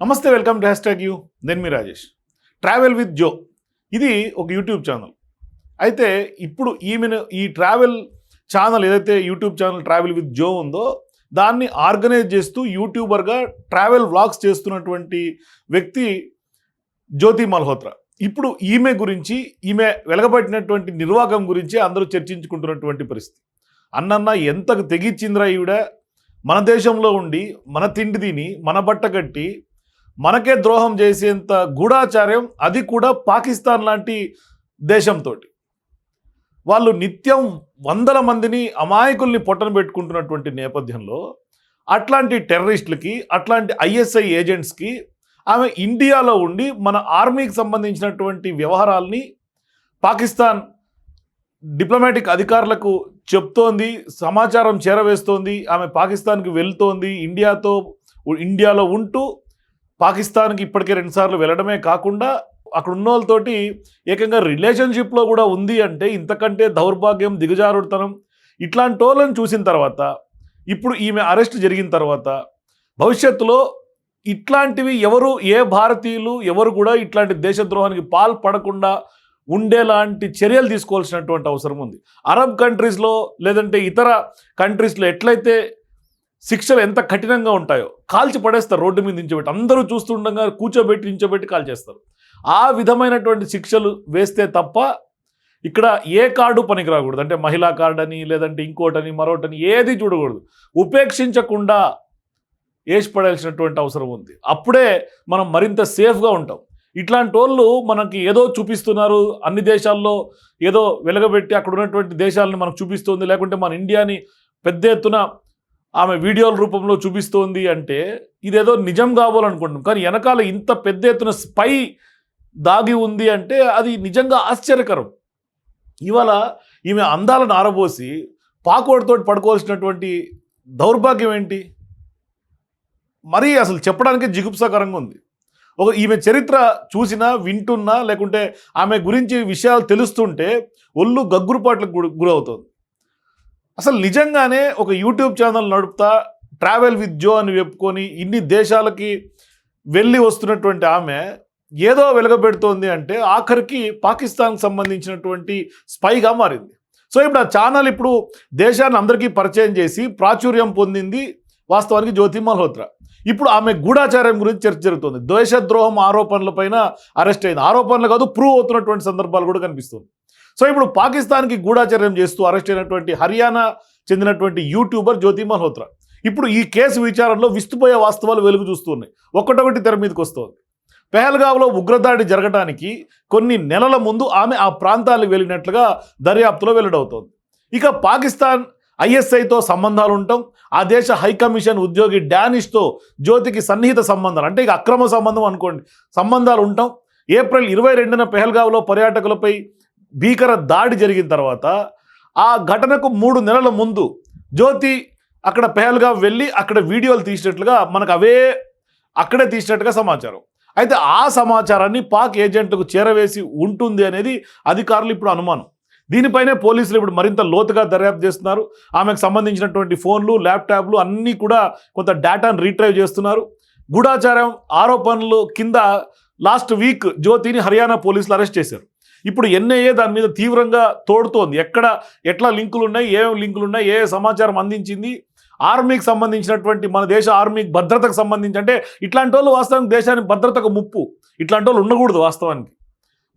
నమస్తే welcome to hash tag you. Then me Rajesh. Travel with Jo. ఇది ఒక YouTube channel. అయితే ఇప్పుడు ఈమెను ఈ ట్రావెల్ ఛానల్ ఏదైతే YouTube channel travel with Jo ఉందో దాన్ని ఆర్గనైజ్ చేస్తూ యూట్యూబర్గా ట్రావెల్ వ్లాగ్స్ చేస్తున్నటువంటి వ్యక్తి జ్యోతి మల్హోత్రా. ఇప్పుడు ఈమె గురించి ఈమె వెలగబట్టినటువంటి నిర్వాహకం గురించి అందరూ చర్చించుకుంటున్నటువంటి పరిస్థితి. అన్నన్న ఎంతకు తెగిచ్చిందిరా ఈవిడ? మన దేశంలో ఉండి మన తిండి తిని మన బట్ట కట్టి మనకే ద్రోహం చేసేంత గూఢాచార్యం అది కూడా పాకిస్తాన్ లాంటి దేశంతో వాళ్ళు నిత్యం వందల మందిని అమాయకుల్ని పొట్టన పెట్టుకుంటున్నటువంటి నేపథ్యంలో అట్లాంటి టెర్రరిస్టులకి అట్లాంటి ఐఎస్ఐ ఏజెంట్స్కి ఆమె ఇండియాలో ఉండి మన ఆర్మీకి సంబంధించినటువంటి వ్యవహారాల్ని పాకిస్తాన్ డిప్లొమాటిక్ అధికారులకు చెప్తోంది సమాచారం చేరవేస్తోంది ఆమె పాకిస్తాన్కి వెళ్తోంది ఇండియాతో ఇండియాలో ఉంటూ పాకిస్తాన్కి ఇప్పటికే రెండుసార్లు వెళ్ళడమే కాకుండా అక్కడ ఉన్న వాళ్ళతోటి ఏకంగా రిలేషన్షిప్లో కూడా ఉంది అంటే ఇంతకంటే దౌర్భాగ్యం దిగజారుడుతనం ఇట్లాంటి వాళ్ళని చూసిన తర్వాత ఇప్పుడు ఈమె అరెస్ట్ జరిగిన తర్వాత భవిష్యత్తులో ఇట్లాంటివి ఎవరు ఏ భారతీయులు ఎవరు కూడా ఇట్లాంటి దేశద్రోహానికి పాల్పడకుండా ఉండేలాంటి చర్యలు తీసుకోవాల్సినటువంటి అవసరం ఉంది. అరబ్ కంట్రీస్లో లేదంటే ఇతర కంట్రీస్లో ఎట్లయితే శిక్షలు ఎంత కఠినంగా ఉంటాయో. కాల్చి పడేస్తారు రోడ్డు మీద నించోబెట్టి. అందరూ చూస్తుండగా కూర్చోబెట్టి నించోబెట్టి కాల్చేస్తారు ఆ విధమైనటువంటి శిక్షలు వేస్తే తప్ప ఇక్కడ ఏ కార్డు పనికి రాకూడదు అంటే మహిళా కార్డు అని లేదంటే ఇంకోటని మరోటని ఏది చూడకూడదు. ఉపేక్షించకుండా వేసిపడాల్సినటువంటి అవసరం ఉంది. అప్పుడే మనం మరింత సేఫ్గా ఉంటాం. ఇట్లాంటి వాళ్ళు మనకి ఏదో చూపిస్తున్నారు. అన్ని దేశాల్లో ఏదో వెలగబెట్టి అక్కడ ఉన్నటువంటి దేశాలను మనకు చూపిస్తుంది. లేకుంటే మన ఇండియాని పెద్ద ఎత్తున ఆమె వీడియోల రూపంలో చూపిస్తోంది అంటే ఇదేదో నిజం కావాలనుకుంటున్నాం కానీ వెనకాల ఇంత పెద్ద ఎత్తున స్పై దాగి ఉంది అంటే అది నిజంగా ఆశ్చర్యకరం. ఇవాళ ఈమె అందాలను ఆరబోసి పాకోడితో పడుకోవాల్సినటువంటి దౌర్భాగ్యం ఏంటి? మరీ అసలు చెప్పడానికి జిగుప్సాకరంగా ఉంది. ఒక ఈమె చరిత్ర చూసినా వింటున్నా లేకుంటే ఆమె గురించి విషయాలు తెలుస్తుంటే ఒళ్ళు గగ్గురుపాట్లకు గురవుతుంది. అసలు నిజంగానే ఒక యూట్యూబ్ ఛానల్ నడుపుతా ట్రావెల్ విత్ జో అని చెప్పుకొని ఇన్ని దేశాలకి వెళ్ళి వస్తున్నటువంటి ఆమె ఏదో వెలగబెడుతోంది అంటే ఆఖరికి పాకిస్తాన్కి సంబంధించినటువంటి స్పైగా మారింది. సో ఇప్పుడు ఆ ఛానల్ ఇప్పుడు దేశాన్ని అందరికీ పరిచయం చేసి ప్రాచుర్యం పొందింది వాస్తవానికి జ్యోతి మల్హోత్రా. ఇప్పుడు ఆమె గూఢాచార్యం గురించి చర్చ జరుగుతుంది. దేశద్రోహం ఆరోపణలపైన అరెస్ట్ అయింది. ఆరోపణలు కాదు ప్రూవ్ అవుతున్నటువంటి సందర్భాలు కూడా కనిపిస్తుంది సో ఇప్పుడు పాకిస్తాన్కి గూఢాచర్యం చేస్తూ అరెస్ట్ అయినటువంటి హర్యానా చెందినటువంటి యూట్యూబర్ జ్యోతి మల్హోత్రా. ఇప్పుడు ఈ కేసు విచారణలో విస్తుపోయే వాస్తవాలు వెలుగు చూస్తున్నాయి. ఒకటొకటి తెర మీదకి వస్తుంది. పెహల్గావ్లో ఉగ్రదాడి జరగడానికి కొన్ని నెలల ముందు ఆమె ఆ ప్రాంతాలకు వెళ్ళినట్లుగా దర్యాప్తులో వెల్లడవుతోంది. ఇక పాకిస్తాన్ ఐఎస్ఐతో సంబంధాలు ఉంటాం ఆ దేశ హైకమిషన్ ఉద్యోగి డానిష్తో జ్యోతికి సన్నిహిత సంబంధాలు అంటే ఇక అక్రమ సంబంధం అనుకోండి సంబంధాలు ఉంటాం ఏప్రిల్ ఇరవై రెండున పెహల్గావ్లో పర్యాటకులపై భీకర దాడి జరిగిన తర్వాత ఆ ఘటనకు మూడు నెలల ముందు జ్యోతి అక్కడ పెహల్గా వెళ్ళి అక్కడ వీడియోలు తీసినట్లుగా మనకు అవే అక్కడే తీసినట్టుగా సమాచారం. అయితే ఆ సమాచారాన్ని పాక్ ఏజెంట్లకు చేరవేసి ఉంటుంది అనేది అధికారులు ఇప్పుడు అనుమానం. దీనిపైనే పోలీసులు ఇప్పుడు మరింత లోతుగా దర్యాప్తు చేస్తున్నారు. ఆమెకు సంబంధించినటువంటి ఫోన్లు ల్యాప్టాప్లు అన్నీ కూడా కొంత డేటాను రీట్రైవ్ చేస్తున్నారు. గూఢాచారం ఆరోపణలు కింద లాస్ట్ వీక్ జ్యోతిని హర్యానా పోలీసులు అరెస్ట్ చేశారు. ఇప్పుడు ఎన్ఐఏ దాని మీద తీవ్రంగా తోడుతోంది. ఎక్కడ ఎట్లా లింకులు ఉన్నాయి ఏమేమి లింకులు ఉన్నాయి ఏ సమాచారం అందించింది? ఆర్మీకి సంబంధించినటువంటి మన దేశ ఆర్మీకి భద్రతకు సంబంధించి అంటే ఇట్లాంటి వాళ్ళు వాస్తవానికి దేశానికి భద్రతకు ముప్పు. ఇట్లాంటి వాళ్ళు ఉండకూడదు వాస్తవానికి.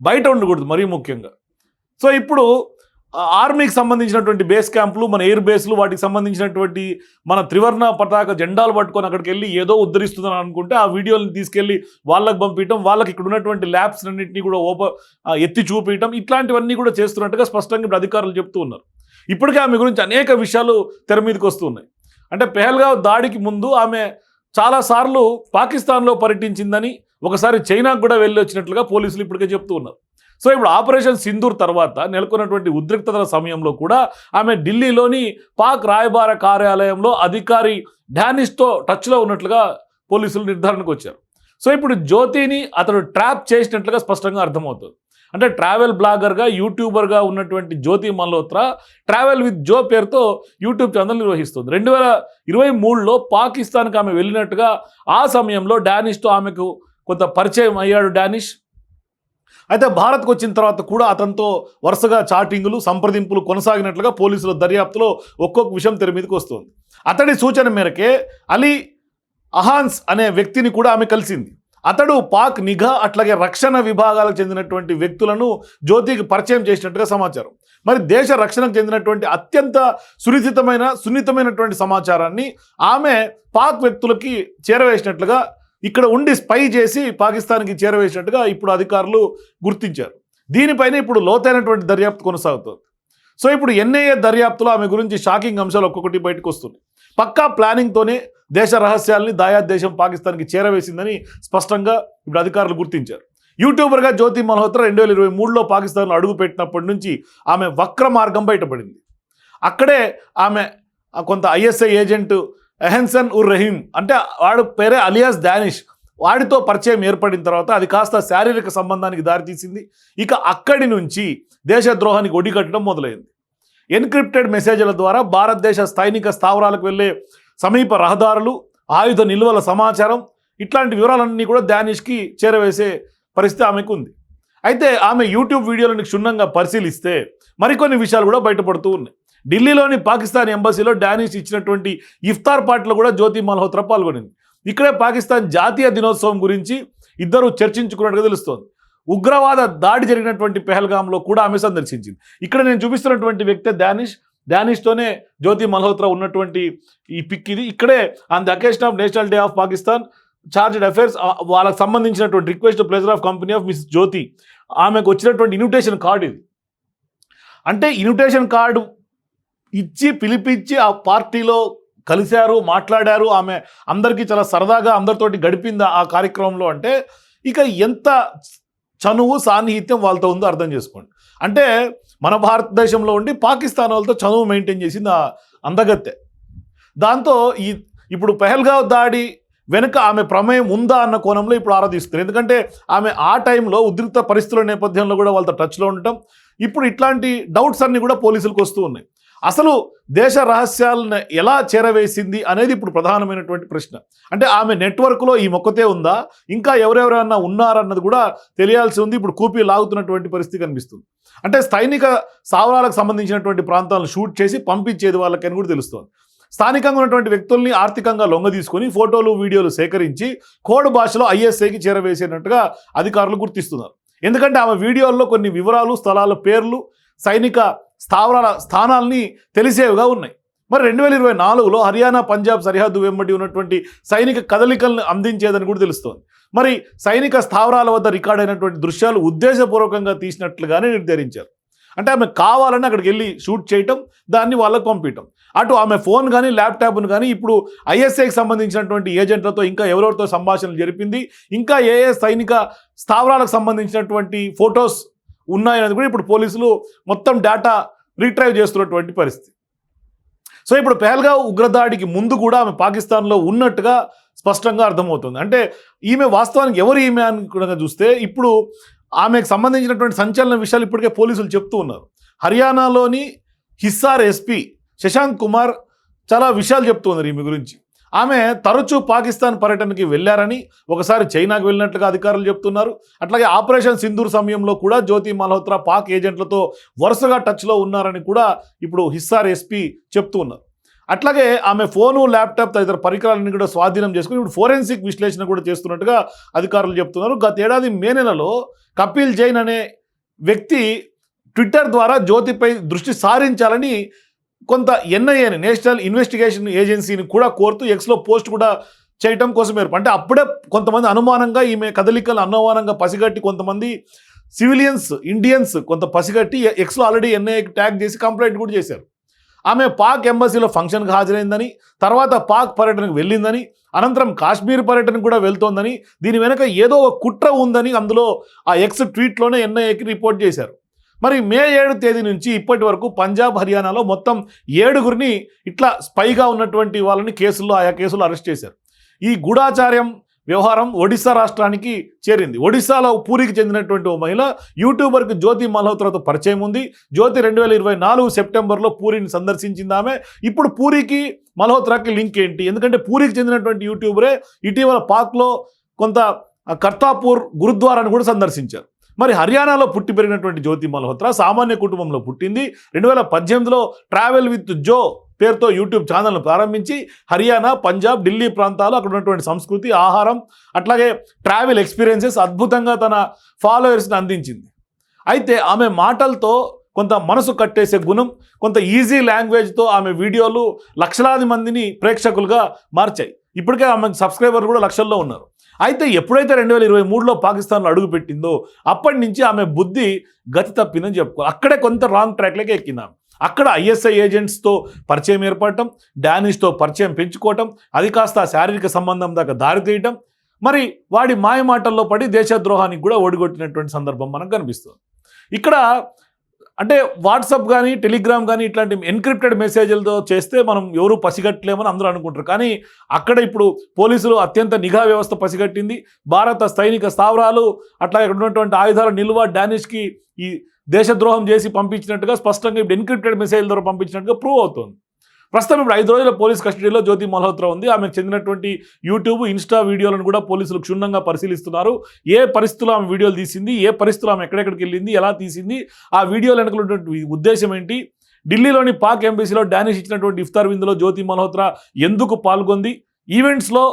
బయట ఉండకూడదు మరీ ముఖ్యంగా. సో ఇప్పుడు ఆర్మీకి సంబంధించినటువంటి బేస్ క్యాంపులు మన ఎయిర్ బేస్లు వాటికి సంబంధించినటువంటి మన త్రివర్ణ పతాక జెండాలు పట్టుకొని అక్కడికి వెళ్ళి ఏదో ఉద్ధరిస్తుందని అనుకుంటే ఆ వీడియోని తీసుకెళ్ళి వాళ్ళకి పంపించడం వాళ్ళకి ఇక్కడ ఉన్నటువంటి ల్యాబ్స్ అన్నింటినీ కూడా ఓప ఎత్తి చూపించడం ఇట్లాంటివన్నీ కూడా చేస్తున్నట్టుగా స్పష్టంగా ఇప్పుడు అధికారులు చెప్తూ ఉన్నారు. ఇప్పటికే ఆమె గురించి అనేక విషయాలు తెర మీదకి వస్తున్నాయి. అంటే పెహల్గావ్ దాడికి ముందు ఆమె చాలాసార్లు పాకిస్తాన్లో పర్యటించిందని ఒకసారి చైనాకు కూడా వెళ్ళి వచ్చినట్లుగా పోలీసులు ఇప్పటికే చెప్తూ ఉన్నారు. సో ఇప్పుడు ఆపరేషన్ సింధూర్ తర్వాత నెలకొన్నటువంటి ఉద్రిక్తతల సమయంలో కూడా ఆమె ఢిల్లీలోని పాక్ రాయబార కార్యాలయంలో అధికారి డానిష్తో టచ్లో ఉన్నట్లుగా పోలీసులు నిర్ధారణకు వచ్చారు. సో ఇప్పుడు జ్యోతిని అతడు ట్రాప్ చేసినట్లుగా స్పష్టంగా అర్థమవుతుంది. అంటే ట్రావెల్ బ్లాగర్గా యూట్యూబర్గా ఉన్నటువంటి జ్యోతి మల్హోత్రా ట్రావెల్ విత్ జో పేరుతో యూట్యూబ్ ఛానల్ నిర్వహిస్తుంది. రెండు వేల ఇరవై మూడులో పాకిస్తాన్కి ఆమె వెళ్ళినట్టుగా ఆ సమయంలో డానిష్తో ఆమెకు కొంత పరిచయం అయ్యాడు డానిష్. అయితే భారత్కు వచ్చిన తర్వాత కూడా అతనితో వరుసగా చాటింగులు సంప్రదింపులు కొనసాగినట్లుగా పోలీసుల దర్యాప్తులో ఒక్కొక్క విషయం తెర మీదకి వస్తుంది. అతడి సూచన మేరకే అలీ అహాన్స్ అనే వ్యక్తిని కూడా ఆమె కలిసింది. అతడు పాక్ నిఘా అట్లాగే రక్షణ విభాగాలకు చెందినటువంటి వ్యక్తులను జ్యోతికి పరిచయం చేసినట్టుగా సమాచారం. మరి దేశ రక్షణకు చెందినటువంటి అత్యంత సునిశ్చితమైన సున్నితమైనటువంటి సమాచారాన్ని ఆమె పాక్ వ్యక్తులకి చేరవేసినట్లుగా ఇక్కడ ఉండి స్పై చేసి పాకిస్తాన్కి చేరవేసినట్టుగా ఇప్పుడు అధికారులు గుర్తించారు. దీనిపైన ఇప్పుడు లోతైనటువంటి దర్యాప్తు కొనసాగుతుంది. సో ఇప్పుడు ఎన్ఐఏ దర్యాప్తులో ఆమె గురించి షాకింగ్ అంశాలు ఒక్కొక్కటి బయటకు వస్తుంది పక్కా ప్లానింగ్తోనే దేశ రహస్యాల్ని దాయా దేశం పాకిస్తాన్కి చేరవేసిందని స్పష్టంగా ఇప్పుడు అధికారులు గుర్తించారు. యూట్యూబర్గా జ్యోతి మల్హోత్రా రెండు వేల ఇరవై మూడులో పాకిస్తాన్లో అడుగుపెట్టినప్పటి నుంచి ఆమె వక్ర మార్గం బయటపడింది. అక్కడే ఆమె కొంత ఐఎస్ఐ ఏజెంట్ ఎహెన్సన్ ఉర్ రహీమ్. అంటే వాడు పేరే అలియాస్ డానిష్. వాడితో పరిచయం ఏర్పడిన తర్వాత అది కాస్త శారీరక సంబంధానికి దారితీసింది. ఇక అక్కడి నుంచి దేశద్రోహానికి ఒడిగట్టడం మొదలైంది. ఎన్క్రిప్టెడ్ మెసేజ్ల ద్వారా భారతదేశ సైనిక స్థావరాలకు వెళ్ళే సమీప రహదారులు ఆయుధ నిల్వల సమాచారం ఇట్లాంటి వివరాలన్నీ కూడా డానిష్కి చేరవేసే పరిస్థితి ఆమెకు ఉంది. అయితే ఆమె యూట్యూబ్ వీడియోలను క్షుణ్ణంగా పరిశీలిస్తే మరికొన్ని విషయాలు కూడా బయటపడుతూ ఉన్నాయి. ఢిల్లీలోని పాకిస్తాన్ ఎంబసీలో డానిష్ ఇచ్చినటువంటి ఇఫ్తార్ పార్టీలో కూడా జ్యోతి మల్హోత్రా పాల్గొనింది. ఇక్కడే పాకిస్తాన్ జాతీయ దినోత్సవం గురించి ఇద్దరు చర్చించుకున్నట్టుగా తెలుస్తోంది. ఉగ్రవాద దాడి జరిగినటువంటి పెహల్గాంలో కూడా ఆమె సందర్శించింది ఇక్కడ నేను చూపిస్తున్నటువంటి వ్యక్తే డానిష్. డానిష్తోనే జ్యోతి మల్హోత్రా ఉన్నటువంటి ఈ పిక్ ఇది. ఇక్కడే on the occasion of national day of Pakistan charged affairs వాళ్ళకి సంబంధించినటువంటి request pleasure of company of miss Jyoti. ఆమెకు వచ్చినటువంటి ఇన్విటేషన్ కార్డు ఇది. అంటే ఇన్విటేషన్ కార్డు ఇచ్చి పిలిపించి ఆ పార్టీలో కలిశారు మాట్లాడారు. ఆమె అందరికీ చాలా సరదాగా అందరితోటి గడిపింది ఆ కార్యక్రమంలో అంటే ఇక ఎంత చనువు సాన్నిహిత్యం వాళ్ళతో ఉందో అర్థం చేసుకోండి. అంటే మన భారతదేశంలో ఉండి పాకిస్తాన్ వాళ్ళతో చనువు మెయింటైన్ చేసింది ఆ అందగత్తె. దాంతో ఈ ఇప్పుడు పెహల్గావ్ దాడి వెనుక ఆమె ప్రమేయం ఉందా అన్న కోణంలో ఇప్పుడు ఆరాధిస్తున్నారు ఎందుకంటే ఆమె ఆ టైంలో ఉద్రిక్త పరిస్థితుల నేపథ్యంలో కూడా వాళ్ళతో టచ్లో ఉండటం ఇప్పుడు ఇట్లాంటి డౌట్స్ అన్నీ కూడా పోలీసులకు వస్తూ ఉన్నాయి. అసలు దేశ రహస్యాలను ఎలా చేరవేసింది అనేది ఇప్పుడు ప్రధానమైనటువంటి ప్రశ్న. అంటే ఆమె నెట్వర్క్లో ఈ మొక్కతే ఉందా? ఇంకా ఎవరెవరన్నా ఉన్నారన్నది కూడా తెలియాల్సి ఉంది. ఇప్పుడు కూపీ లాగుతున్నటువంటి పరిస్థితి కనిపిస్తుంది. అంటే స్థైనిక స్థావరాలకు సంబంధించినటువంటి ప్రాంతాలను షూట్ చేసి పంపించేది వాళ్ళకని కూడా తెలుస్తుంది. స్థానికంగా ఉన్నటువంటి వ్యక్తుల్ని ఆర్థికంగా లొంగ తీసుకొని ఫోటోలు వీడియోలు సేకరించి కోడ్ భాషలో ఐఎస్ఐకి చేరవేసినట్టుగా అధికారులు గుర్తిస్తున్నారు. ఎందుకంటే ఆమె వీడియోల్లో కొన్ని వివరాలు స్థలాల పేర్లు సైనిక స్థావరాల స్థానాల్ని తెలిసేవిగా ఉన్నాయి. మరి రెండు వేల ఇరవై నాలుగులో హర్యానా పంజాబ్ సరిహద్దు వెంబడి ఉన్నటువంటి సైనిక కదలికలను అందించేదని కూడా తెలుస్తోంది. మరి సైనిక స్థావరాల వద్ద రికార్డ్ అయినటువంటి దృశ్యాలు ఉద్దేశపూర్వకంగా తీసినట్లుగానే నిర్ధారించారు. అంటే ఆమె కావాలని అక్కడికి వెళ్ళి షూట్ చేయటం దాన్ని వాళ్ళకు పంపించటం. అటు ఆమె ఫోన్ కానీ ల్యాప్టాప్ను కానీ ఇప్పుడు ఐఎస్ఐకి సంబంధించినటువంటి ఏజెంట్లతో ఇంకా ఎవరెవరితో సంభాషణలు జరిపింది ఇంకా ఏ ఏ సైనిక స్థావరాలకు సంబంధించినటువంటి ఫొటోస్ ఉన్నాయనేది కూడా ఇప్పుడు పోలీసులు మొత్తం డేటా రీట్రైవ్ చేస్తున్నటువంటి పరిస్థితి. సో ఇప్పుడు పెహల్గా ఉగ్రదాడికి ముందు కూడా ఆమె పాకిస్తాన్లో ఉన్నట్టుగా స్పష్టంగా అర్థమవుతుంది. అంటే ఈమె వాస్తవానికి ఎవరు ఈమె అని చూస్తే ఇప్పుడు ఆమెకు సంబంధించినటువంటి సంచలన విషయాలు ఇప్పటికే పోలీసులు చెప్తూ ఉన్నారు. హర్యానాలోని హిస్సార్ ఎస్పీ శశాంక్ కుమార్ చాలా విషయాలు చెప్తూ ఉన్నారు ఈమె గురించి. ఆమె తరచూ పాకిస్తాన్ పర్యటనకి వెళ్ళారని ఒకసారి చైనాకు వెళ్ళినట్లుగా అధికారులు చెప్తున్నారు. అట్లాగే ఆపరేషన్ సింధూర్ సమయంలో కూడా జ్యోతి మల్హోత్రా పాక్ ఏజెంట్లతో వరుసగా టచ్లో ఉన్నారని కూడా ఇప్పుడు హిస్సార్ ఎస్పీ చెప్తూ ఉన్నారు. అట్లాగే ఆమె ఫోను ల్యాప్టాప్ తదితర పరికరాలను కూడా స్వాధీనం చేసుకుని ఇప్పుడు ఫోరెన్సిక్ విశ్లేషణ కూడా చేస్తున్నట్టుగా అధికారులు చెప్తున్నారు. గతేడాది మే నెలలో కపిల్ జైన్ అనే వ్యక్తి ట్విట్టర్ ద్వారా జ్యోతిపై దృష్టి సారించాలని కొంత ఎన్ఐఏని నేషనల్ ఇన్వెస్టిగేషన్ ఏజెన్సీని కూడా కోరుతూ ఎక్స్లో పోస్ట్ కూడా చేయటం కోసం ఏర్ప అంటే అప్పుడే కొంతమంది అనుమానంగా ఈమె కదలికలు అనుమానంగా పసిగట్టి కొంతమంది సివిలియన్స్ ఇండియన్స్ కొంత పసిగట్టి ఎక్స్లో ఆల్రెడీ ఎన్ఐఏకి ట్యాగ్ చేసి కంప్లైంట్ కూడా చేశారు. ఆమె పాక్ ఎంబసీలో ఫంక్షన్కి హాజరైందని తర్వాత పాక్ పర్యటనకు వెళ్ళిందని అనంతరం కాశ్మీర్ పర్యటనకు కూడా వెళ్తోందని దీని వెనక ఏదో ఒక కుట్ర ఉందని అందులో ఆ ఎక్స్ ట్వీట్లోనే ఎన్ఐఏకి రిపోర్ట్ చేశారు. మరి మే ఏడు తేదీ నుంచి ఇప్పటి వరకు పంజాబ్ హర్యానాలో మొత్తం ఏడుగురిని ఇట్లా స్పైగా ఉన్నటువంటి వాళ్ళని కేసుల్లో ఆయా కేసులు అరెస్ట్ చేశారు. ఈ గూఢాచార్యం వ్యవహారం ఒడిశా రాష్ట్రానికి చేరింది. ఒడిశాలో పూరికి చెందినటువంటి ఓ మహిళ యూట్యూబర్కి జ్యోతి మల్హోత్రాతో పరిచయం ఉంది. జ్యోతి రెండు వేల ఇరవై నాలుగు సెప్టెంబర్లో పూరిని సందర్శించింది ఆమె. ఇప్పుడు పూరికి మల్హోత్రాకి లింక్ ఏంటి? ఎందుకంటే పూరికి చెందినటువంటి యూట్యూబరే ఇటీవల పాక్లో కొంత కర్తాపూర్ గురుద్వారాన్ని కూడా సందర్శించారు. మరి హర్యానాలో పుట్టి పెరిగినటువంటి జ్యోతి మల్హోత్రా సామాన్య కుటుంబంలో పుట్టింది. రెండు వేల పద్దెనిమిదిలో ట్రావెల్ విత్ జో పేరుతో యూట్యూబ్ ఛానల్ను ప్రారంభించి హర్యానా పంజాబ్ ఢిల్లీ ప్రాంతాలు అక్కడ ఉన్నటువంటి సంస్కృతి ఆహారం అట్లాగే ట్రావెల్ ఎక్స్పీరియన్సెస్ అద్భుతంగా తన ఫాలోయర్స్ని అందించింది. అయితే ఆమె మాటలతో కొంత మనసు కట్టేసే గుణం కొంత ఈజీ లాంగ్వేజ్తో ఆమె వీడియోలు లక్షలాది మందిని ప్రేక్షకులుగా మార్చాయి. ఇప్పటికే ఆమె సబ్స్క్రైబర్ కూడా లక్షల్లో ఉన్నారు. అయితే ఎప్పుడైతే రెండు వేల ఇరవై మూడులో పాకిస్తాన్లో అడుగుపెట్టిందో అప్పటి నుంచి ఆమె బుద్ధి గతి తప్పిందని చెప్పుకో అక్కడే కొంత రాంగ్ ట్రాక్లకే ఎక్కింది ఆమె. అక్కడ ఐఎస్ఐ ఏజెంట్స్తో పరిచయం ఏర్పడటం డానిష్తో పరిచయం పెంచుకోవటం అది కాస్త శారీరక సంబంధం దాకా దారితీయటం మరి వాడి మాయ మాటల్లో పడి దేశద్రోహానికి కూడా ఓడిగొట్టినటువంటి సందర్భం మనకు కనిపిస్తుంది. ఇక్కడ అంటే వాట్సాప్ కానీ టెలిగ్రామ్ కానీ ఇట్లాంటి ఎన్క్రిప్టెడ్ మెసేజ్లతో చేస్తే మనం ఎవరు పసిగట్టలేమని అందరూ అనుకుంటారు. కానీ అక్కడ ఇప్పుడు పోలీసులు అత్యంత నిఘా వ్యవస్థ పసిగట్టింది. భారత సైనిక స్థావరాలు అట్లా ఇక్కడ ఉన్నటువంటి ఆయుధాల నిల్వ డానిష్కి ఈ దేశద్రోహం చేసి పంపించినట్టుగా స్పష్టంగా ఇప్పుడు ఎన్క్రిప్టెడ్ మెసేజ్ ద్వారా పంపించినట్టుగా ప్రూవ్ అవుతుంది. ప్రస్తుతం ఇప్పుడు ఐదు రోజుల పోలీస్ కస్టడీలో జ్యోతి మల్హోత్రా ఉంది. ఆమెకు చెందినటువంటి యూట్యూబ్ ఇన్స్టా వీడియోలను కూడా పోలీసులు క్షుణ్ణంగా పరిశీలిస్తున్నారు. ఏ పరిస్థితుల్లో ఆమె వీడియోలు తీసింది? ఏ పరిస్థితుల్లో ఆమె ఎక్కడెక్కడికి వెళ్ళింది? ఎలా తీసింది? ఆ వీడియోలు వెనుకలున్నటువంటి ఉద్దేశం ఏంటి? ఢిల్లీలోని పాక్ ఎంబీసీలో డానిష్ ఇచ్చినటువంటి ఇఫ్తార్ విందులో జ్యోతి మల్హోత్రా ఎందుకు పాల్గొంది? ఈవెంట్స్లో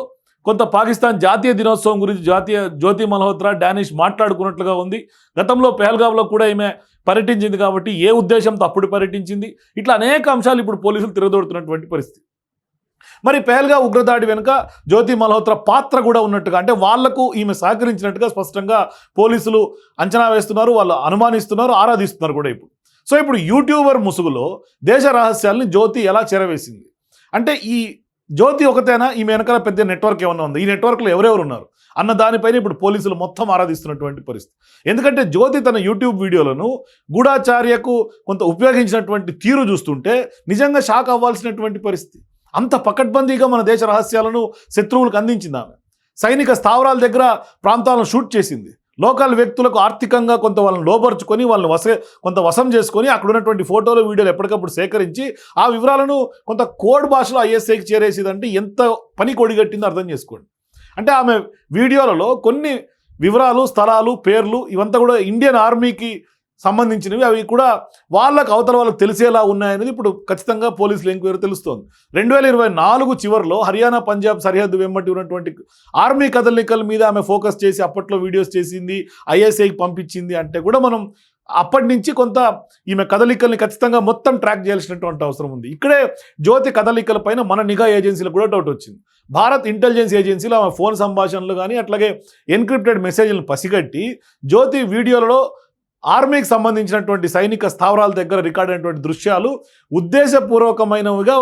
కొంత పాకిస్తాన్ జాతీయ దినోత్సవం గురించి జాతీయ జ్యోతి మల్హోత్రా డానిష్ మాట్లాడుకున్నట్లుగా ఉంది. గతంలో పెహల్గావ్లో కూడా ఈమె పర్యటించింది కాబట్టి ఏ ఉద్దేశంతో అప్పుడు పర్యటించింది? ఇట్లా అనేక అంశాలు ఇప్పుడు పోలీసులు తిరగదోడుతున్నటువంటి పరిస్థితి. మరి పేల్గా ఉగ్రదాడి వెనుక జ్యోతి మల్హోత్రా పాత్ర కూడా ఉన్నట్టుగా అంటే వాళ్ళకు ఈమె సహకరించినట్టుగా స్పష్టంగా పోలీసులు అంచనా వేస్తున్నారు వాళ్ళు అనుమానిస్తున్నారు ఆరాధిస్తున్నారు కూడా ఇప్పుడు. సో ఇప్పుడు యూట్యూబర్ ముసుగులో దేశ రహస్యాల్ని జ్యోతి ఎలా చేరవేసింది? అంటే ఈ జ్యోతి ఒకతేనా? ఈమె వెనకాల పెద్ద నెట్వర్క్ ఏమన్నా ఉంది? ఈ నెట్వర్క్లో ఎవరెవరు ఉన్నారు? అన్న దానిపైన ఇప్పుడు పోలీసులు మొత్తం ఆరాధిస్తున్నటువంటి పరిస్థితి. ఎందుకంటే జ్యోతి తన యూట్యూబ్ వీడియోలను గూఢాచార్యకు కొంత ఉపయోగించినటువంటి తీరు చూస్తుంటే నిజంగా షాక్ అవ్వాల్సినటువంటి పరిస్థితి. అంత పకడ్బందీగా మన దేశ రహస్యాలను శత్రువులకు అందించింది ఆమె. సైనిక స్థావరాల దగ్గర ప్రాంతాలను షూట్ చేసింది. లోకల్ వ్యక్తులకు ఆర్థికంగా కొంత వాళ్ళని లోపరుచుకొని వాళ్ళని వస కొంత వశం చేసుకొని అక్కడ ఉన్నటువంటి ఫోటోలు వీడియోలు ఎప్పటికప్పుడు సేకరించి ఆ వివరాలను కొంత కోడ్ భాషలో ఐఎస్ఐకి చేరేసేదంటే ఎంత పని కొడిగట్టిందో అర్థం చేసుకోండి. అంటే ఆమె వీడియోలలో కొన్ని వివరాలు స్థలాలు పేర్లు ఇవంతా కూడా ఇండియన్ ఆర్మీకి సంబంధించినవి. అవి కూడా వాళ్ళకు అవతల వాళ్ళకి తెలిసేలా ఉన్నాయనేది ఇప్పుడు ఖచ్చితంగా పోలీసులు ఎంక్వైరీ తెలుస్తోంది. రెండు వేల ఇరవై నాలుగు చివరిలో హర్యానా పంజాబ్ సరిహద్దు వెంబడి ఉన్నటువంటి ఆర్మీ కదలికల మీద ఆమె ఫోకస్ చేసి అప్పట్లో వీడియోస్ చేసింది ఐఎస్ఐకి పంపించింది అంటే కూడా మనం అప్పటి నుంచి కొంత ఈమె కదలికల్ని ఖచ్చితంగా మొత్తం ట్రాక్ చేయాల్సినటువంటి అవసరం ఉంది. ఇక్కడే జ్యోతి కదలికల పైన మన నిఘా ఏజెన్సీలకు కూడా డౌట్ వచ్చింది. భారత్ ఇంటెలిజెన్స్ ఏజెన్సీలో ఆమె ఫోన్ సంభాషణలు కానీ అట్లాగే ఎన్క్రిప్టెడ్ మెసేజ్లను పసిగట్టి జ్యోతి వీడియోలలో ఆర్మీకి సంబంధించినటువంటి సైనిక స్థావరాల దగ్గర రికార్డ్ అయినటువంటి దృశ్యాలు ఉద్దేశపూర్వకమైనవిగా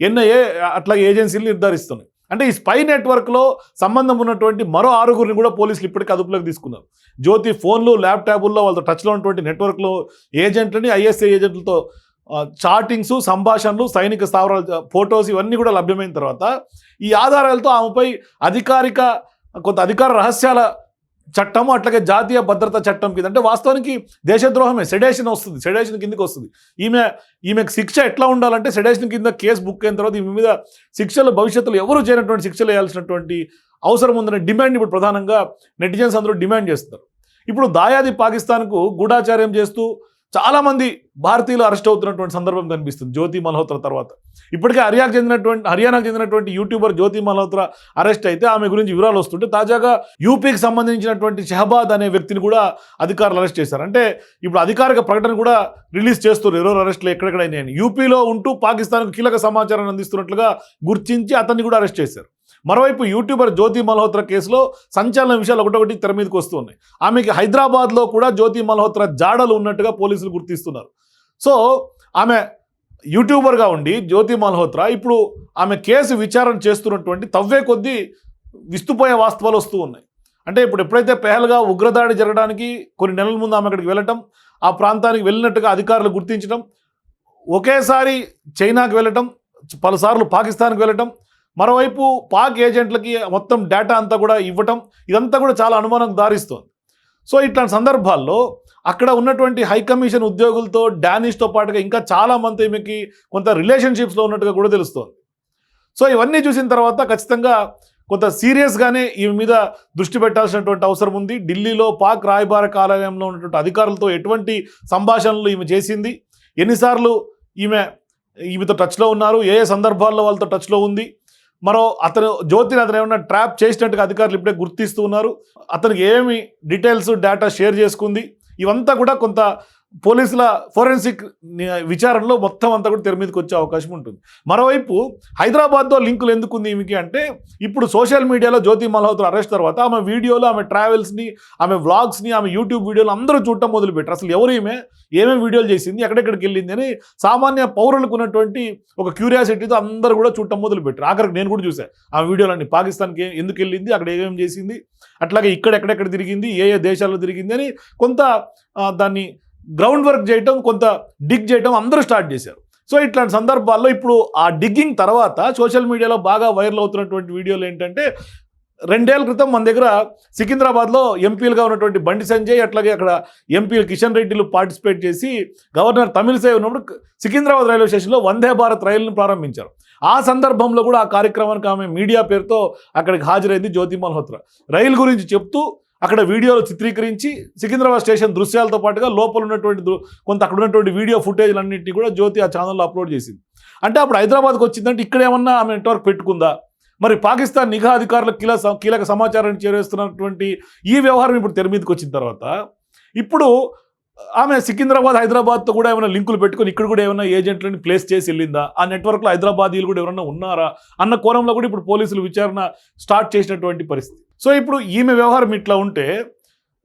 ఎన్ఐఏ అట్లాగే ఏజెన్సీలు నిర్ధారిస్తున్నాయి. అంటే ఈ స్పై నెట్వర్క్లో సంబంధం ఉన్నటువంటి మరో ఆరుగురిని కూడా పోలీసులు ఇప్పటికీ అదుపులోకి తీసుకున్నారు. జ్యోతి ఫోన్లు ల్యాప్టాపుల్లో వాళ్ళతో టచ్లో ఉన్నటువంటి నెట్వర్క్లో ఏజెంట్లని ఐఎస్ఐ ఏజెంట్లతో చాటింగ్స్ సంభాషణలు సైనిక స్థావరాలు ఫొటోస్ ఇవన్నీ కూడా లభ్యమైన తర్వాత ఈ ఆధారాలతో ఆమెపై అధికారిక కొంత అధికార రహస్యాల చట్టము అట్లాగే జాతీయ భద్రతా చట్టం కింద. అంటే వాస్తవానికి దేశద్రోహమే. సెడేషన్ వస్తుంది. సెడేషన్ కిందకి వస్తుంది. ఈమె ఈమెకు శిక్ష ఎట్లా ఉండాలంటే సెడేషన్ కింద కేసు బుక్ అయిన తర్వాత ఈమె మీద శిక్షలు భవిష్యత్తులో ఎవరు చేయనటువంటి శిక్షలు వేయాల్సినటువంటి అవసరం ఉందనే డిమాండ్ ఇప్పుడు ప్రధానంగా నెటిజన్స్ అందరూ డిమాండ్ చేస్తున్నారు. ఇప్పుడు దాయాది పాకిస్తాన్కు గూఢాచార్యం చేస్తూ చాలామంది భారతీయులు అరెస్ట్ అవుతున్నటువంటి సందర్భం కనిపిస్తుంది జ్యోతి మల్హోత్రా తర్వాత. ఇప్పటికే హర్యాకు చెందినటువంటి హర్యానాకు చెందినటువంటి యూట్యూబర్ జ్యోతి మల్హోత్రా అరెస్ట్ అయితే ఆమె గురించి వివరాలు వస్తుంటే తాజాగా యూపీకి సంబంధించినటువంటి షహబాద్ అనే వ్యక్తిని కూడా అధికారులు అరెస్ట్ చేశారు. అంటే ఇప్పుడు అధికారిక ప్రకటన కూడా రిలీజ్ చేస్తున్నారు. ఎవరెవరు అరెస్టులు ఎక్కడెక్కడైనా యూపీలో ఉంటూ పాకిస్తాన్కు కీలక సమాచారాన్ని అందిస్తున్నట్లుగా గుర్తించి అతన్ని కూడా అరెస్ట్ చేశారు. మరోవైపు యూట్యూబర్ జ్యోతి మల్హోత్రా కేసులో సంచలన విషయాలు ఒకటొకటి తెర మీదకి వస్తున్నాయి. ఆమెకి హైదరాబాద్లో కూడా జ్యోతి మల్హోత్రా జాడలు ఉన్నట్టుగా పోలీసులు గుర్తిస్తున్నారు. సో ఆమె యూట్యూబర్గా ఉండి జ్యోతి మల్హోత్రా ఇప్పుడు ఆమె కేసు విచారణ చేస్తున్నటువంటి తవ్వే కొద్దీ విస్తుపోయే వాస్తవాలు వస్తూ ఉన్నాయి. అంటే ఇప్పుడు ఎప్పుడైతే పెహల్గా ఉగ్రదాడి జరగడానికి కొన్ని నెలల ముందు ఆమె అక్కడికి వెళ్ళటం ఆ ప్రాంతానికి వెళ్ళినట్టుగా అధికారులు గుర్తించడం ఒకేసారి చైనాకి వెళ్ళటం పలుసార్లు పాకిస్తాన్కి వెళ్ళటం మరోవైపు పాక్ ఏజెంట్లకి మొత్తం డేటా అంతా కూడా ఇవ్వటం ఇదంతా కూడా చాలా అనుమానం దారిస్తుంది. సో ఇట్లాంటి సందర్భాల్లో అక్కడ ఉన్నటువంటి హై కమిషన్ ఉద్యోగులతో డానిష్తో పాటుగా ఇంకా చాలా మంది ఈమెకి కొంత రిలేషన్షిప్స్లో ఉన్నట్టుగా కూడా తెలుస్తోంది. సో ఇవన్నీ చూసిన తర్వాత ఖచ్చితంగా కొంత సీరియస్గానే ఈమె మీద దృష్టి పెట్టాల్సినటువంటి అవసరం ఉంది. ఢిల్లీలో పాక్ రాయబార కార్యాలయంలో ఉన్నటువంటి అధికారులతో ఎటువంటి సంభాషణలు ఈమె చేసింది? ఎన్నిసార్లు ఈమె ఈమెతో టచ్లో ఉన్నారు? ఏ ఏ సందర్భాల్లో వాళ్ళతో టచ్లో ఉంది? మరో అతను జ్యోతిని అతను ఏమన్నా ట్రాప్ చేసినట్టుగా అధికారులు ఇప్పుడే గుర్తిస్తూ ఉన్నారు. అతనికి ఏమి డీటెయిల్స్ డేటా షేర్ చేసుకుంది. ఇవంతా కూడా కొంత పోలీసుల ఫోరెన్సిక్ విచారణలో మొత్తం అంతా కూడా తెర మీదకి వచ్చే అవకాశం ఉంటుంది. మరోవైపు హైదరాబాద్తో లింకులు ఎందుకుంది ఈమెకి అంటే ఇప్పుడు సోషల్ మీడియాలో జ్యోతి మల్హోత్రా అరెస్ట్ తర్వాత ఆమె వీడియోలు ఆమె ట్రావెల్స్ని ఆమె వ్లాగ్స్ని ఆమె యూట్యూబ్ వీడియోలు అందరూ చూడటం మొదలుపెట్టారు. అసలు ఎవరు ఈమె? ఏమేమి వీడియోలు చేసింది? ఎక్కడెక్కడికి వెళ్ళింది? అని సామాన్య పౌరులకు ఉన్నటువంటి ఒక క్యూరియాసిటీతో అందరూ కూడా చూడటం మొదలుపెట్టారు. ఆఖరికి నేను కూడా చూశాను ఆ వీడియోలన్నీ పాకిస్తాన్కి ఎందుకు వెళ్ళింది? అక్కడ ఏమేమి చేసింది? అట్లాగే ఇక్కడ ఎక్కడెక్కడ తిరిగింది? ఏ ఏ దేశాల్లో తిరిగింది? అని కొంత దాన్ని గ్రౌండ్ వర్క్ చేయటం కొంత డిగ్ చేయటం అందరూ స్టార్ట్ చేశారు. సో ఇట్లాంటి సందర్భాల్లో ఇప్పుడు ఆ డిగ్గింగ్ తర్వాత సోషల్ మీడియాలో బాగా వైరల్ అవుతున్నటువంటి వీడియోలు ఏంటంటే రెండేళ్ళ క్రితం మన దగ్గర సికింద్రాబాద్లో ఎంపీలుగా ఉన్నటువంటి బండి సంజయ్ అట్లాగే అక్కడ ఎంపీలు కిషన్ రెడ్డిలు పార్టిసిపేట్ చేసి గవర్నర్ తమిళసై ఉన్నప్పుడు సికింద్రాబాద్ రైల్వే స్టేషన్లో వందే భారత్ రైలును ప్రారంభించారు. ఆ సందర్భంలో కూడా ఆ కార్యక్రమానికి ఆమె మీడియా పేరుతో అక్కడికి హాజరైంది జ్యోతి మల్హోత్రా. రైలు గురించి చెప్తూ అక్కడ వీడియోలు చిత్రీకరించి సికింద్రాబాద్ స్టేషన్ దృశ్యాలతో పాటుగా లోపల ఉన్నటువంటి కొంత అక్కడ ఉన్నటువంటి వీడియో ఫుటేజ్లన్నింటినీ కూడా జ్యోతి ఆ ఛానల్లో అప్లోడ్ చేసింది. అంటే అప్పుడు హైదరాబాద్కి వచ్చిందంటే ఇక్కడ ఏమన్నా ఆమె నెట్వర్క్ పెట్టుకుందా? మరి పాకిస్తాన్ నిఘా అధికారులకు కీలక స- కీలక సమాచారాన్ని చేరేస్తున్నటువంటి ఈ వ్యవహారం ఇప్పుడు తెర మీదకి వచ్చిన తర్వాత ఇప్పుడు ఆమె సికింద్రాబాద్ హైదరాబాద్తో కూడా ఏమైనా లింకులు పెట్టుకుని ఇక్కడ కూడా ఏమైనా ఏజెంట్లని ప్లేస్ చేసి వెళ్ళిందా? ఆ నెట్వర్క్లో హైదరాబాదీలు కూడా ఎవరైనా ఉన్నారా? అన్న కోణంలో కూడా ఇప్పుడు పోలీసులు విచారణ స్టార్ట్ చేసినటువంటి పరిస్థితి. సో ఇప్పుడు ఈమె వ్యవహారం ఇట్లా ఉంటే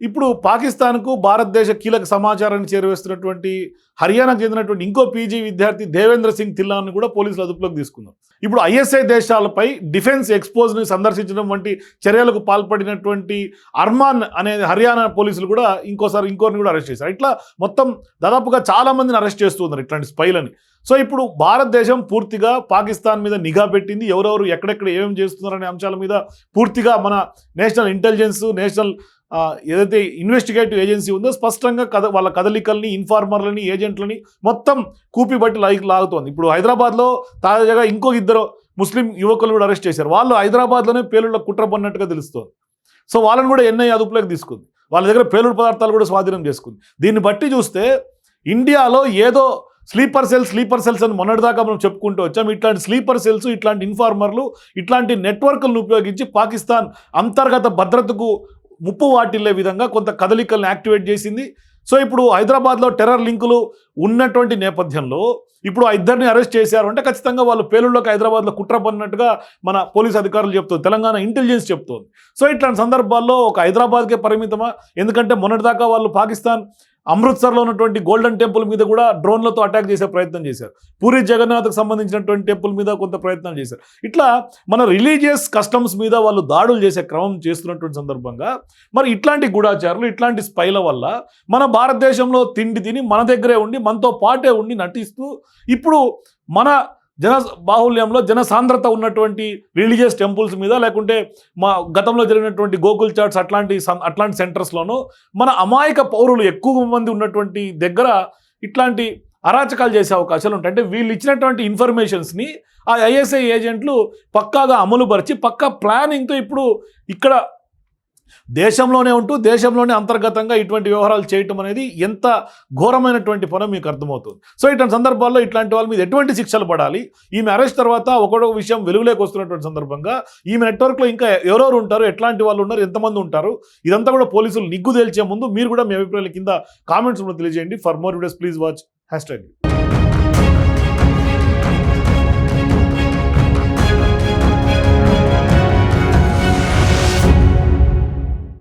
ఇప్పుడు పాకిస్తాన్కు భారతదేశ కీలక సమాచారాన్ని చేరవేస్తున్నటువంటి హర్యానాకు చెందినటువంటి ఇంకో పీజీ విద్యార్థి దేవేంద్ర సింగ్ థిల్లాన్ని కూడా పోలీసులు అదుపులోకి తీసుకున్నారు. ఇప్పుడు ఐఎస్ఐ దేశాలపై డిఫెన్స్ ఎక్స్పోజ్ని సందర్శించడం వంటి చర్యలకు పాల్పడినటువంటి అర్మాన్ అనే హర్యానా పోలీసులు కూడా ఇంకోసారి ఇంకోరిని కూడా అరెస్ట్ చేశారు. ఇట్లా మొత్తం దాదాపుగా చాలామందిని అరెస్ట్ అరెస్ట్ చేస్తున్నారు ఇట్లాంటి స్పైలని. సో ఇప్పుడు భారతదేశం పూర్తిగా పాకిస్తాన్ మీద నిఘా పెట్టింది. ఎవరెవరు ఎక్కడెక్కడ ఏమేమి చేస్తున్నారనే అంశాల మీద పూర్తిగా మన నేషనల్ ఇంటెలిజెన్స్ నేషనల్ ఏదైతే ఇన్వెస్టిగేటివ్ ఏజెన్సీ ఉందో స్పష్టంగా కథ వాళ్ళ కదలికల్ని ఇన్ఫార్మర్లని ఏజెంట్లని మొత్తం కూపి బట్టి లాగుతోంది. ఇప్పుడు హైదరాబాద్లో తాజాగా ఇంకో ఇద్దరు ముస్లిం యువకులు కూడా అరెస్ట్ చేశారు. వాళ్ళు హైదరాబాద్లోనే పేలుళ్ళ కుట్ర పన్నట్టుగా తెలుస్తోంది. సో వాళ్ళని కూడా ఎన్ఐ అదుపులోకి తీసుకుంది. వాళ్ళ దగ్గర పేలుడు పదార్థాలు కూడా స్వాధీనం చేసుకుంది. దీన్ని బట్టి చూస్తే ఇండియాలో ఏదో స్లీపర్ సెల్స్ స్లీపర్ సెల్స్ అని మొన్నటిదాకా మనం చెప్పుకుంటూ వచ్చాం. ఇట్లాంటి స్లీపర్ సెల్స్ ఇట్లాంటి ఇన్ఫార్మర్లు ఇట్లాంటి నెట్వర్క్లను ఉపయోగించి పాకిస్తాన్ అంతర్గత భద్రతకు ముప్పు వాటిల్లే విధంగా కొంత కదలికలను యాక్టివేట్ చేసింది. సో ఇప్పుడు హైదరాబాద్లో టెర్రర్ లింకులు ఉన్నటువంటి నేపథ్యంలో ఇప్పుడు ఆ ఇద్దరిని అరెస్ట్ చేశారు అంటే ఖచ్చితంగా వాళ్ళు పేలుళ్ళకి హైదరాబాద్లో కుట్ర పడినట్టుగా మన పోలీస్ అధికారులు చెప్తుంది. తెలంగాణ ఇంటెలిజెన్స్ చెప్తోంది. సో ఇట్లాంటి సందర్భాల్లో ఒక హైదరాబాద్కే పరిమితమా? ఎందుకంటే మొన్నటిదాకా వాళ్ళు పాకిస్తాన్ అమృత్సర్లో ఉన్నటువంటి గోల్డెన్ టెంపుల్ మీద కూడా డ్రోన్లతో అటాక్ చేసే ప్రయత్నం చేశారు. పూరి జగన్నాథ్కి సంబంధించినటువంటి టెంపుల్ మీద కొంత ప్రయత్నం చేశారు. ఇట్లా మన రిలీజియస్ కస్టమ్స్ మీద వాళ్ళు దాడులు చేసే క్రమం చేస్తున్నటువంటి సందర్భంగా మరి ఇట్లాంటి గూఢాచారులు ఇట్లాంటి స్పైల వల్ల మన భారతదేశంలో తిండి తిని మన దగ్గరే ఉండి మనతో పాటే ఉండి నటిస్తూ ఇప్పుడు మన జన బాహుల్యంలో జనసాంద్రత ఉన్నటువంటి రిలీజియస్ టెంపుల్స్ మీద లేకుంటే మా గతంలో జరిగినటువంటి గోకుల్ చాట్స్ అట్లాంటి సం- అట్లాంటి సెంటర్స్లోనూ మన అమాయక పౌరులు ఎక్కువ మంది ఉన్నటువంటి దగ్గర ఇట్లాంటి అరాచకాలు చేసే అవకాశాలు ఉంటాయి. అంటే వీళ్ళు ఇచ్చినటువంటి ఇన్ఫర్మేషన్స్ని ఆ ఐఎస్ఐ ఏజెంట్లు పక్కాగా అమలుపరిచి పక్కా ప్లానింగ్తో ఇప్పుడు ఇక్కడ దేశంలోనే ఉంటూ దేశంలోనే అంతర్గతంగా ఇటువంటి వ్యవహారాలు చేయటం అనేది ఎంత ఘోరమైనటువంటి పని మీకు అర్థమవుతుంది. సో ఇటువంటి సందర్భాల్లో ఇట్లాంటి వాళ్ళ మీద ఎటువంటి శిక్షలు పడాలి? ఈమె అరెస్ట్ తర్వాత ఒకటో విషయం వెలుగులోకి వస్తున్నటువంటి సందర్భంగా ఈమె నెట్వర్క్లో ఇంకా ఎవరెవరు ఉంటారు? ఎట్లాంటి వాళ్ళు ఉన్నారు? ఎంతమంది ఉంటారు? ఇదంతా కూడా పోలీసులు నిగ్గు తేల్చే ముందు మీరు కూడా మీ అభిప్రాయాల కింద కామెంట్స్ తెలియజేయండి. For more videos please watch hash tag